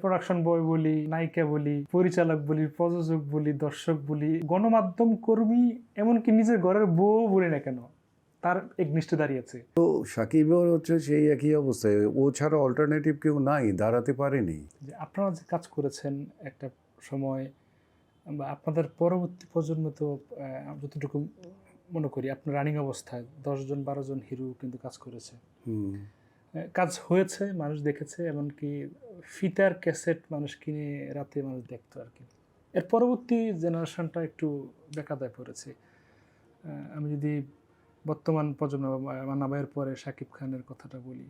Production বয় বলি নায়িকা বলি পরিচালক বলি প্রযোজক বলি দর্শক বলি গণমাধ্যম কর্মী এমনকি নিজের ঘরের বউ বলি না কেন তার একনিষ্ঠ দাঁড়িয়েছে তো সাকিবের হচ্ছে সেই একই অবস্থায় ও ছাড়া অল্টারনেটিভ কেউ নাই দাঁড়াতে পারেনি। যে আপনারা যে কাজ করেছেন একটা সময় বা আপনাদের পরবর্তী প্রজন্ম তো যতটুকু মনে করি আপনার রানিং অবস্থায় দশজন বারো জন হিরো কিন্তু কাজ করেছে। কাজ হয়েছে মানুষ দেখেছে এমনকি ফিতার ক্যাসেট মানুষ কিনে রাতে মানুষ দেখতো আর কি। এর পরবর্তী জেনারেশনটা একটু বেকাদায় পড়েছে। আমি যদি বর্তমান প্রজন্ম বা পরে শাকিব খানের কথাটা বলি।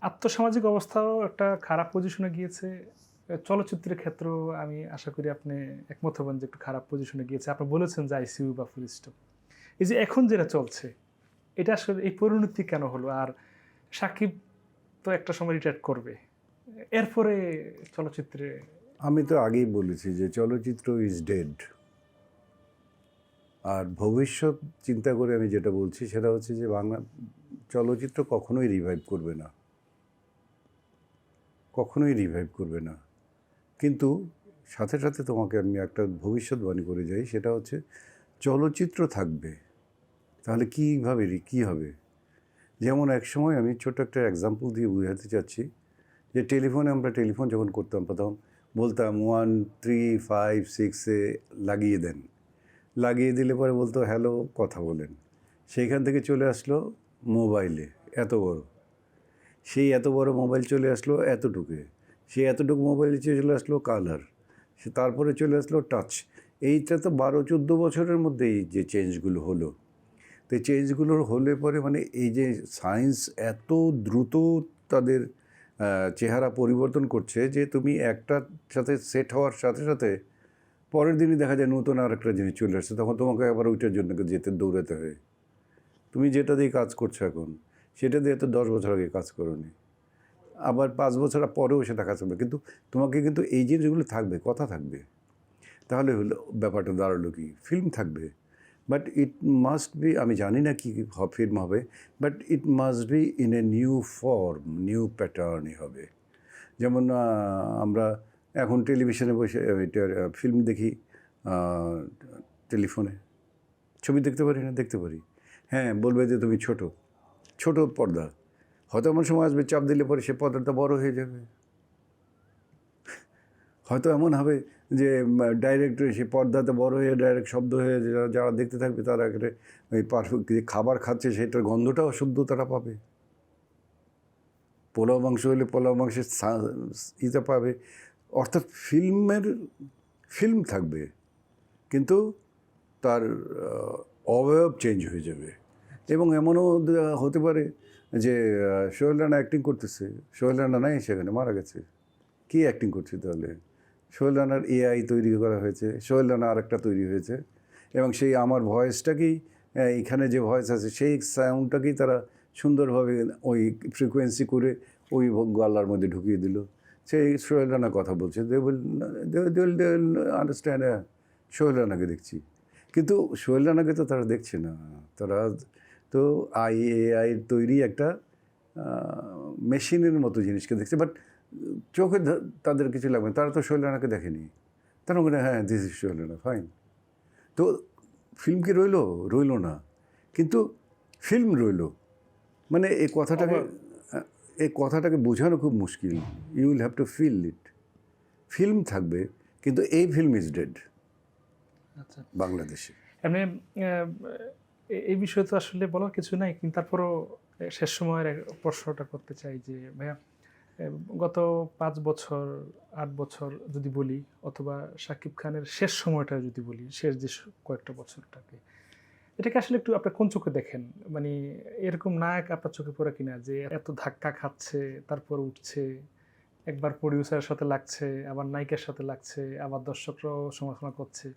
আর্থসামাজিক অবস্থাও একটা খারাপ পজিশনে গিয়েছে। চলচ্চিত্রের ক্ষেত্রেও আমি আশা করি আপনি একমত হবেন যে একটু খারাপ পজিশনে গিয়েছে। আপনি বলেছেন যে আইসিইউ বা ফুল স্টপ এই যে এখন যেটা চলছে, এটা আসলে এই পরিণতি কেন হলো? আর সাকিব তো একটা সময় রিটায়ার করবে। এরপরে চলচ্চিত্রে আমি তো আগেই বলেছি যে চলচ্চিত্র ইজ ডেড আর ভবিষ্যৎ চিন্তা করে আমি যেটা বলছি সেটা হচ্ছে যে বাংলা চলচ্চিত্র কখনোই রিভাইভ করবে না। কখনোই রিভাইভ করবে না। কিন্তু সাথে সাথে তোমাকে আমি একটা ভবিষ্যৎবাণী করে যাই, সেটা হচ্ছে চলচ্চিত্র থাকবে। তাহলে কীভাবে, কী হবে? যেমন এক সময় আমি ছোট একটা এক্সাম্পল দিয়ে বোঝাতে চাচ্ছি। যে টেলিফোনে আমরা টেলিফোন যখন করতাম প্রথম, বলতাম ওয়ান থ্রি ফাইভ সিক্সে লাগিয়ে দেন। লাগিয়ে দিলে পরে বলতো হ্যালো কথা বলেন। সেইখান থেকে চলে আসলো মোবাইলে, এত বড়। সেই এত বড় মোবাইল চলে আসলো এতটুকে। সেই এতটুকু মোবাইলে চলে আসলো কালার। সে তারপরে চলে আসলো টাচ এইটা তো বারো, চোদ্দ বছরের মধ্যেই যে চেঞ্জগুলো হলো। তো এই চেঞ্জগুলো হলে পরে মানে এই যে সায়েন্স এত দ্রুত তাদের চেহারা পরিবর্তন করছে যে তুমি একটার সাথে সেট হওয়ার সাথে সাথে পরের দিনই দেখা যায় নতুন আর একটা জিনিস চলে আসছে। তখন তোমাকে আবার ওইটার জন্য যেতে, দৌড়াতে হয়। তুমি যেটা দিয়ে কাজ করছ এখন, সেটা দিয়ে তো দশ বছর আগে কাজ করোনি। আবার পাঁচ বছর পরেও সেটা কাজ করবে। কিন্তু তোমাকে কিন্তু এই জিনিসগুলো থাকবে, কথা থাকবে। তাহলে হলো ব্যাপারটা দাঁড়াল কি? ফিল্ম থাকবে। বাট ইট মাস্ট বি আমি জানি না কী ফিল্ম হবে but it must be in a new form new প্যাটার্নই হবে। যেমন আমরা এখন টেলিভিশনে বসে ফিল্ম দেখি টেলিফোনে। ছবি দেখতে পারি না? দেখতে পারি। হ্যাঁ বলবে যে তুমি ছোট। ছোট পর্দা। হয়তো এমন সময় আসবে, চাপ দিলে পরে সে পর্দাটা বড় হয়ে যাবে। হয়তো এমন হবে যে ডাইরেক্ট সে পর্দাতে বড় হয়ে ডাইরেক্ট শব্দ হয়ে যারা যারা দেখতে থাকবে তারা একটা ওই যে খাবার খাচ্ছে সেটার গন্ধটাও শুদ্ধ তারা পাবে। পোলাও মাংস হলে পোলাও মাংসের ইতে পাবে। অর্থাৎ ফিল্মের, ফিল্ম থাকবে, কিন্তু তার অবয়ব চেঞ্জ হয়ে যাবে। এবং এমনও হতে পারে যে সোহেল রানা অ্যাক্টিং করতেছে। সোহেল রানা নাই সেখানে, মারা গেছে। কি অ্যাক্টিং করছে তাহলে? সোহেল রানার এআই তৈরি করা হয়েছে সোহেল রানা আরেকটা তৈরি হয়েছে, এবং সেই আমার ভয়েসটাকেই এখানে যে ভয়েস আছে সেই সাউন্ডটাকেই তারা সুন্দরভাবে ওই ফ্রিকোয়েন্সি করে ওই গলার মধ্যে ঢুকিয়ে দিল। সেই সোহেল রানা কথা বলছে। দে আন্ডারস্ট্যান্ড সোহেল রানাকে দেখছি। কিন্তু সোহেল রানাকে তো তারা দেখছে না। তারা তো আই এআই তৈরি একটা মেশিনের মতো জিনিসকে দেখছে। বাট চোখে তাদের কিছু লাগবে না। তারা তো সোহেল রানাকে দেখেনি। তারা মনে হ্যাঁ দিস ইজ রানা ফাইন তো ফিল্ম কি রইল? রইল না। কিন্তু ফিল্ম রইল। মানে এই কথাটাকে এই কথাটাকে বোঝানো খুব মুশকিল। You will have to feel it film থাকবে কিন্তু এই ফিল্ম ইজ ডেড আচ্ছা। বাংলাদেশে। এমনি এই বিষয়ে তো আসলে বলার কিছু নাই কিন্তু তারপরও শেষ সময়ের প্রশ্নটা করতে চাই যে ভাইয়া গত পাঁচ বছর আট বছর যদি বলি অথবা শাকিব খানের শেষ সময়টা যদি বলি শেষ যে কয়েকটা বছরটাকে এটাকে আসলে একটু আপনি কোন চোখে দেখেন? মানে এরকম নায়ক আপনার চোখে পড়ে কিনা? যে এত ধাক্কা খাচ্ছে তারপর উঠছে একবার প্রডিউসারের সাথে লাগছে আবার নায়িকার সাথে লাগছে আবার দর্শকরাও সমালোচনা করছে।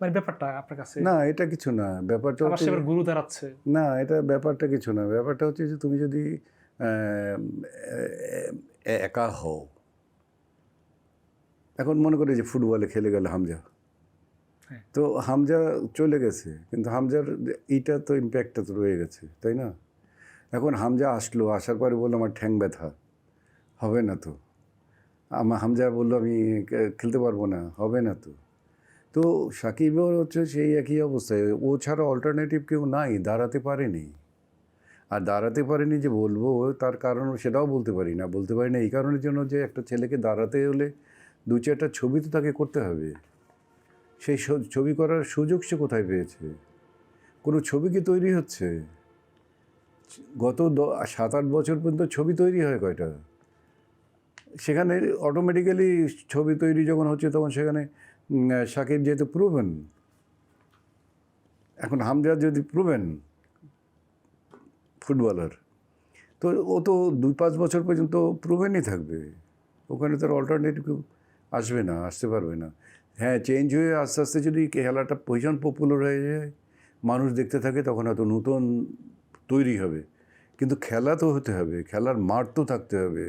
মানে ব্যাপারটা আপনার কাছে না এটা কিছু না। ব্যাপারটা হচ্ছে গুরু দাঁড়াচ্ছে। না এটা ব্যাপারটা কিছু না। ব্যাপারটা হচ্ছে যে তুমি যদি একা হও। এখন মনে করি যে ফুটবলে খেলে গেল হামজা। হ্যাঁ। তো হামজা চলে গেছে কিন্তু হামজার এইটা তো ইম্প্যাক্টটা তো রয়ে গেছে তাই না? এখন হামজা আসলো আসার পরে বলল আমার ঠ্যাং ব্যথা হবে না তো। আমার হামজা বলল আমি খেলতে পারব না হবে না তো। তো সাকিবও হচ্ছে সেই একই অবস্থায় ও ছাড়া অল্টারনেটিভ কেউ নাই দাঁড়াতে পারেনি। আর দাঁড়াতে পারেনি যে বলব, তার কারণ সেটাও বলতে পারি না। বলতে পারি না এই কারণের জন্য যে একটা ছেলেকে দাঁড়াতে হলে দু চারটা ছবি তো তাকে করতে হবে। সেই ছবি করার সুযোগ সে কোথায় পেয়েছে? কোনো ছবি কি তৈরি হচ্ছে? গত সাত আট বছর পর্যন্ত ছবি তৈরি হয় কয়টা? সেখানে অটোমেটিক্যালি ছবি তৈরি যখন হচ্ছে তখন সেখানে সাকিব যেহেতু প্রুভেন এখন হামজা যদি প্রুভেন ফুটবলার। তো ও তো দুই পাঁচ বছর পর্যন্ত প্রুভেনই থাকবে। ওখানে তার অল্টারনেটিভ আসবে না, আসতে পারবে না। হ্যাঁ চেঞ্জ হয়ে আস্তে আস্তে যদি খেলাটা ভীষণ পপুলার হয়ে যায়, মানুষ দেখতে থাকে তখন হয়তো নতুন তৈরি হবে। কিন্তু খেলা তো হতে হবে, খেলার মাঠ তো থাকতে হবে,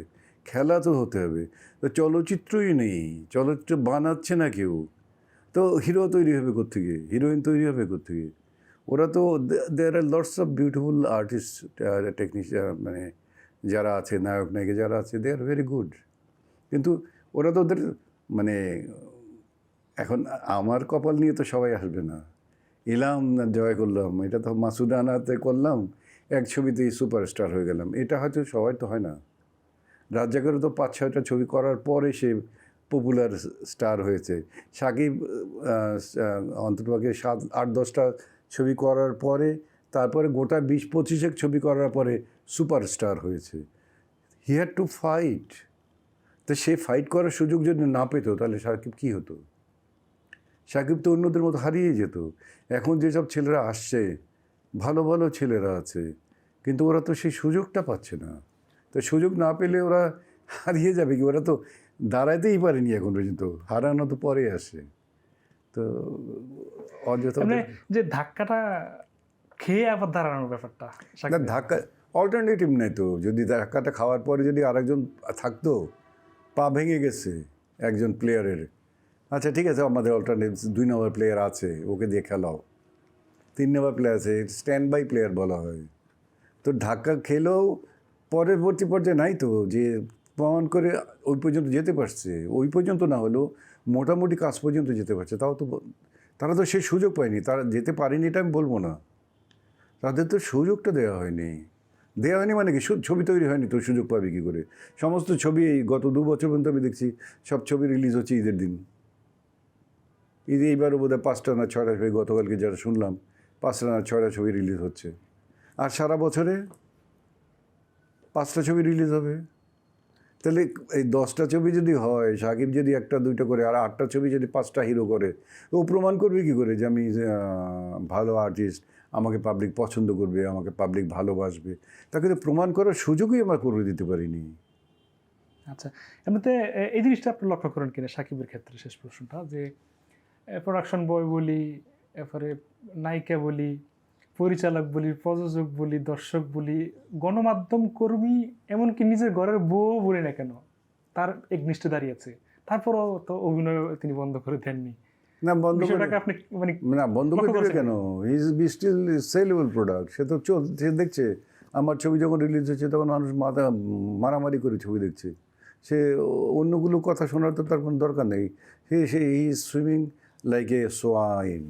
খেলা তো হতে হবে। তো চলচ্চিত্রই নেই, চলচ্চিত্র বানাচ্ছে না কেউ। তো হিরো তৈরি হবে কোথেকে হিরোইন তৈরি হবে কোথেকে ওরা তো there are lots of beautiful artist technician মানে যারা আছে, নায়ক, নায়িকা যারা আছে দে আর ভেরি গুড কিন্তু ওরা তো ওদের মানে এখন আমার কপাল নিয়ে তো সবাই আসবে না। এলাম না জয় করলাম, এটা তো মাসুদানাতে করলাম, এক ছবিতেই সুপারস্টার হয়ে গেলাম। এটা হয়তো সবাই তো হয় না। রাজ্জাকেরও তো পাঁচ, ছয়টা ছবি করার পরে সে পপুলার স্টার হয়েছে। সাকিব অন্ততপক্ষে সাত, আট, দশটা ছবি করার পরে, তারপরে গোটা বিশ পঁচিশেক ছবি করার পরে সুপারস্টার হয়েছে। হি হ্যাড টু ফাইট তো সে ফাইট করার সুযোগ যদি না পেতো, তাহলে সাকিব কী হতো? সাকিব তো অন্যদের মতো হারিয়ে যেত। এখন যেসব ছেলেরা আসছে, ভালো ভালো ছেলেরা আছে, কিন্তু ওরা তো সেই সুযোগটা পাচ্ছে না। তো সুযোগ না পেলে ওরা হারিয়ে যাবে কি? ওরা তো দাঁড়াতেই পারেনি এখন পর্যন্ত, হারানো তো পরে আসে। তো মানে যে ধাক্কাটা খেয়ে আবার দাঁড়ানোর ব্যাপারটা না ধাক্কা অল্টারনেটিভ নেই তো। যদি ধাক্কাটা খাওয়ার পরে যদি আরেকজন থাকতো পা ভেঙে গেছে একজন প্লেয়ারের আচ্ছা ঠিক আছে আমাদের অল্টারনেটিভ দুই নম্বর প্লেয়ার আছে ওকে দিয়ে খেলাও। তিন নম্বর প্লেয়ার আছে স্ট্যান্ড বাই প্লেয়ার বলা হয়। তো ধাক্কা খেলেও পরবর্তী পর্যায়ে নাই তো যে প্রমাণ করে ওই পর্যন্ত যেতে পারছে। ওই পর্যন্ত না হলেও মোটামুটি কাজ পর্যন্ত যেতে পারছে। তাও তো তারা তো সেই সুযোগ পায়নি। তারা যেতে পারেনি এটা আমি বলব না। তাদের তো সুযোগটা দেওয়া হয়নি। দেওয়া হয়নি মানে কি? ছবি তৈরি হয়নি তো সুযোগ পাবে কী করে? সমস্ত ছবি এই গত দু বছর পর্যন্ত আমি দেখছি, সব ছবি রিলিজ হচ্ছে ঈদের দিন। ঈদ এইবারও বোধহয় পাঁচটা না ছয়টা ছবি, গতকালকে যারা শুনলাম, পাঁচটা না ছয়টা ছবি রিলিজ হচ্ছে। আর সারা বছরে পাঁচটা ছবি রিলিজ হবে। তাহলে এই দশটা ছবি যদি হয়, সাকিব যদি একটা, দুইটা করে, আর আটটা ছবি যদি পাঁচটা হিরো করে, ও প্রমাণ করবে কি করে যে আমি ভালো আর্টিস্ট আমাকে পাবলিক পছন্দ করবে, আমাকে পাবলিক ভালোবাসবে? তাকে তো প্রমাণ করার সুযোগই আমরা করে দিতে পারিনি। আচ্ছা এমনিতে এই জিনিসটা আপনি লক্ষ্য করেন কিনা সাকিবের ক্ষেত্রে? শেষ প্রশ্নটা, যে প্রোডাকশন বয় বলি, এরপরে নায়িকা বলি পরিচালক বলি প্রযোজক বলি দর্শক বলি গণমাধ্যম কর্মী এমনকি নিজের ঘরের বউ বলি না কেন তার একনিষ্ঠে দাঁড়িয়েছে তারপরও তো অভিনয় তিনি বন্ধ করে দেননি। না বন্ধ আপনি মানে না বন্ধ করে কেন? Is be still saleable product সে তো চল সে দেখছে আমার ছবি যখন রিলিজ হচ্ছে তখন মানুষ মাথা মারামারি করে ছবি দেখছে। সে অন্যগুলো কথা শোনার তো তার কোনো দরকার নেই। সে সে is swimming like a swine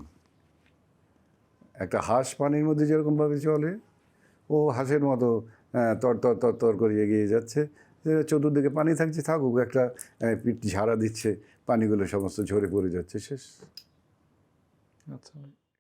একটা হাঁস পানির মধ্যে যেরকমভাবে চলে, ও হাঁসের মতো তর তর তর তর করে এগিয়ে যাচ্ছে। চতুর্দিকে পানি থাকছে, থাকুক, একটা পিঠ ঝাড়া দিচ্ছে, পানিগুলো সমস্ত ঝরে পড়ে যাচ্ছে, শেষ। আচ্ছা।